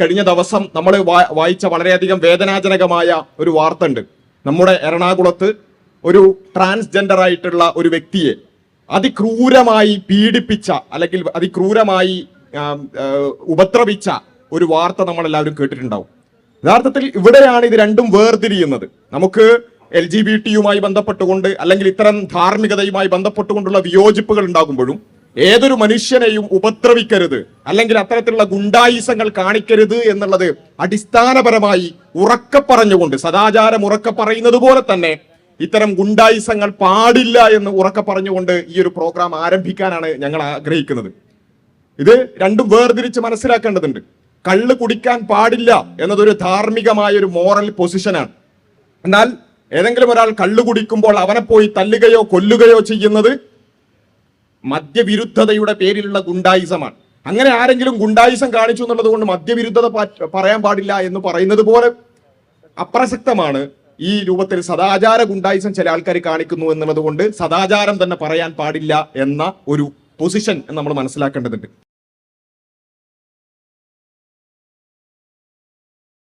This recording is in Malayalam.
കഴിഞ്ഞ ദിവസം നമ്മൾ വായിച്ച വളരെയധികം വേദനാജനകമായ ഒരു വാർത്ത ഉണ്ട് നമ്മുടെ എറണാകുളത്ത് ഒരു ട്രാൻസ്ജെൻഡർ ആയിട്ടുള്ള ഒരു വ്യക്തിയെ അതിക്രൂരമായി പീഡിപ്പിച്ച അല്ലെങ്കിൽ അതിക്രൂരമായി ഉപദ്രവിച്ച ഒരു വാർത്ത നമ്മൾ എല്ലാവരും കേട്ടിട്ടുണ്ടാവും. യഥാർത്ഥത്തിൽ ഇവിടെയാണ് ഇത് രണ്ടും വേർതിരിയുന്നത്. നമുക്ക് എൽ ജി ബി ടിയുമായി ബന്ധപ്പെട്ടുകൊണ്ട് അല്ലെങ്കിൽ ഇത്തരം ധാർമ്മികതയുമായി ബന്ധപ്പെട്ടുകൊണ്ടുള്ള വിയോജിപ്പുകൾ ഉണ്ടാകുമ്പോഴും ഏതൊരു മനുഷ്യനെയും ഉപദ്രവിക്കരുത്. അല്ലെങ്കിൽ അത്തരത്തിലുള്ള ഗുണ്ടായിസങ്ങൾ കാണിക്കരുത് എന്നുള്ളത് അടിസ്ഥാനപരമായി ഉറക്കെ പറഞ്ഞുകൊണ്ട് സദാചാരം ഉറക്കെ പറയുന്നത് പോലെ തന്നെ ഇത്തരം ഗുണ്ടായിസങ്ങൾ പാടില്ല എന്ന് ഉറക്കെ പറഞ്ഞുകൊണ്ട് ഈ ഒരു പ്രോഗ്രാം ആരംഭിക്കാനാണ് ഞങ്ങൾ ആഗ്രഹിക്കുന്നത്. ഇത് രണ്ടും വേർതിരിച്ച് മനസ്സിലാക്കേണ്ടതുണ്ട്. കള്ള് കുടിക്കാൻ പാടില്ല എന്നതൊരു ധാർമ്മികമായ ഒരു മോറൽ പൊസിഷനാണ്. എന്നാൽ ഏതെങ്കിലും ഒരാൾ കള്ളു കുടിക്കുമ്പോൾ അവനെ പോയി തല്ലുകയോ കൊല്ലുകയോ ചെയ്യുന്നത് മദ്യവിരുദ്ധതയുടെ പേരിലുള്ള ഗുണ്ടായിസമാണ്. അങ്ങനെ ആരെങ്കിലും ഗുണ്ടായിസം കാണിച്ചു എന്നുള്ളത് കൊണ്ട് മദ്യവിരുദ്ധത പറയാൻ പാടില്ല എന്ന് പറയുന്നത് പോലെ അപ്രസക്തമാണ് ഈ രൂപത്തിൽ സദാചാര ഗുണ്ടായിസം ചില ആൾക്കാർ കാണിക്കുന്നു എന്നുള്ളത് കൊണ്ട് സദാചാരം തന്നെ പറയാൻ പാടില്ല എന്ന ഒരു പൊസിഷൻ നമ്മൾ മനസ്സിലാക്കേണ്ടതുണ്ട്.